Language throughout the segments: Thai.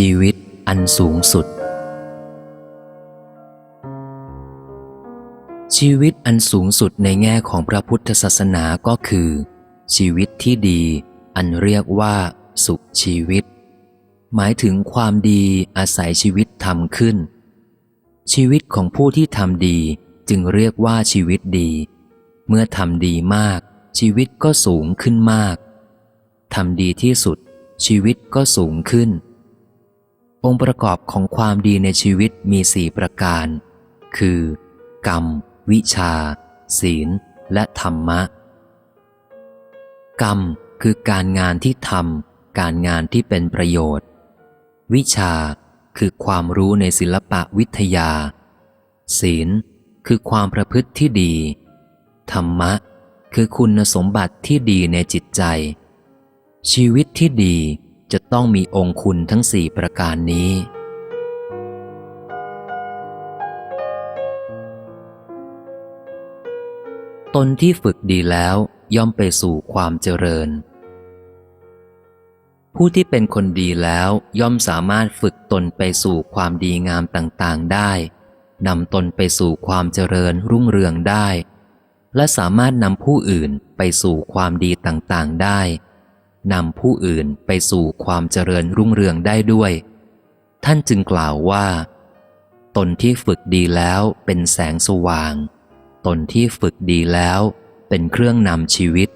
ชีวิตอันสูงสุด ชีวิตอันสูงสุดในแง่ของพระพุทธศาสนาก็คือ ชีวิตที่ดี อันเรียกว่า สุขชีวิต หมายถึงความดีอาศัยชีวิตทำขึ้น ชีวิตของผู้ที่ทำดีจึงเรียกว่าชีวิตดี เมื่อทำดีมาก ชีวิตก็สูงขึ้นมากทำดีที่สุด ชีวิตก็สูงขึ้น องค์ประกอบของความดีในชีวิตมีสี่ประการ คือ กรรม วิชา ศีล และธรรมะ กรรมคือการงานที่ทำการงานที่เป็นประโยชน์ วิชาคือความรู้ในศิลปะวิทยา ศีล คือความประพฤติที่ดี ธรรมะ คือคุณสมบัติที่ดีในจิตใจ ชีวิตที่ดี จะต้องมีองค์คุณทั้งสี่ประการนี้ ตนที่ฝึกดีแล้วย่อมไปสู่ความเจริญ ผู้ที่เป็นคนดีแล้วย่อมสามารถฝึกตนไปสู่ความดีงามต่างๆได้นำตนไปสู่ความเจริญรุ่งเรืองได้ และสามารถนำผู้อื่นไปสู่ความดีต่างๆได้ นำผู้อื่นไปสู่ความเจริญรุ่งเรืองได้ด้วย ท่านจึงกล่าวว่า ตนที่ฝึกดีแล้วเป็นแสงสว่าง ตนที่ฝึกดีแล้วเป็นเครื่องนำชีวิต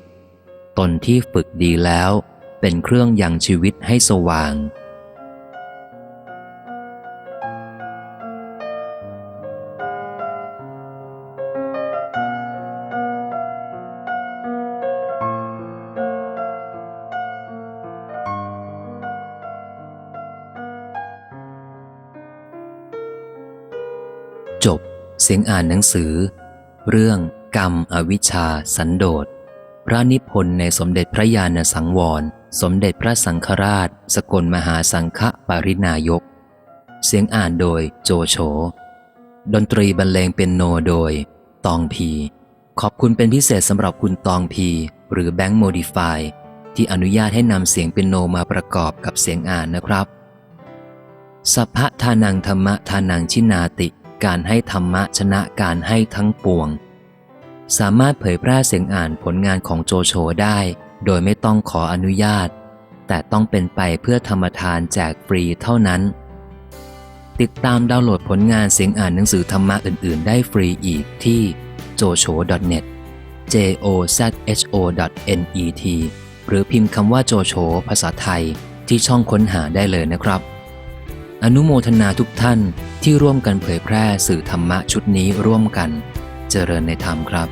ตนที่ฝึกดีแล้วเป็นเครื่องยังชีวิตให้สว่าง จบ เสียงอ่านหนังสือ เรื่องกรรมอวิชชาสันโดษพระนิพนธ์ในสมเด็จพระญาณสังวร สมเด็จพระสังฆราช สกลมหาสังฆปรินายก เสียงอ่านโดยโจโฉ ดนตรีบรรเลงเป็นโนโดย ตองพี ขอบคุณเป็นพิเศษสำหรับคุณตองพี หรือแบงค์โมดิฟายที่อนุญาตให้นำเสียงเป็นโนมาประกอบกับเสียงอ่านนะครับสัพพะทานังธรรมะทานังชินาติ การให้ธรรมะชนะการให้ทั้งปวง สามารถเผยแพร่เสียงอ่านผลงานของโจโฉได้ โดยไม่ต้องขออนุญาต แต่ต้องเป็นไปเพื่อธรรมทานแจกฟรีเท่านั้น ติดตามดาวน์โหลดผลงานเสียงอ่านหนังสือธรรมะอื่น ๆ ได้ฟรีอีกที่ jocho.net j o z h o net หรือพิมพ์คำว่าโจโฉภาษาไทยที่ช่องค้นหาได้เลยนะครับ อนุโมทนาทุกท่านที่ร่วมกันเผยแพร่สื่อธรรมะชุดนี้ร่วมกัน เจริญในธรรมครับ